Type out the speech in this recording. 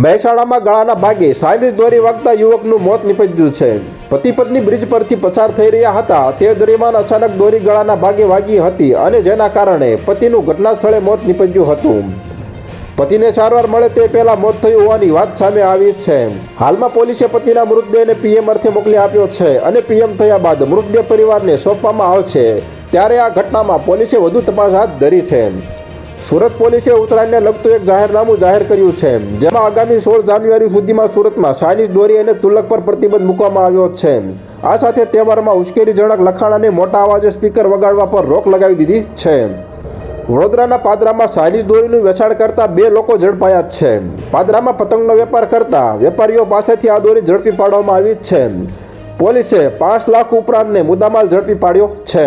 મહેસાણામાં ગળાના ભાગે સાયની દોરી વાગતા યુવકનું મોત નિપજ્યું છે. પતિ પત્ની બ્રિજ પરથી પસાર થઈ રહ્યા હતા. તે દરમિયાન અચાનક દોરી ગળાના ભાગે વાગી હતી અને જેના કારણે પતિનું ઘટના સ્થળે મોત નિપજ્યું હતું. પતિને સારવાર મળે તે પહેલા મોત થયું હોવાની વાત સામે આવી છે. હાલમાં પોલીસે પતિના મૃતદેહને પીએમ અર્થે મોકલી આપ્યો છે અને પીએમ થયા બાદ મૃતદેહ પરિવારને સોંપવામાં આવશે. ત્યારે આ ઘટનામાં પોલીસે વધુ તપાસ હાથ ધરી છે. સુરત પોલીસે ઉત્તરાયણને લગતું એક જાહેરનામું જાહેર કર્યું છે, જેમાં આગામી સોળ જાન્યુઆરી સુધીમાં સુરતમાં ચાઇનીઝ દોરી અને તુલક પર પ્રતિબંધ મૂકવામાં આવ્યો છે. આ સાથે તહેવારમાં ઉશ્કેરીજનક લખાણ અને મોટા અવાજે સ્પીકર વગાડવા પર રોક લગાવી દીધી છે. વડોદરાના પાદરામાં ચાઇનીઝ દોરીનું વેચાણ કરતા બે લોકો ઝડપાયા છે. પાદરામાં પતંગનો વેપાર કરતા વેપારીઓ પાસેથી આ દોરી ઝડપી પાડવામાં આવી છે. પોલીસે પાંચ લાખ ઉપરાંતને મુદ્દામાલ ઝડપી પાડ્યો છે.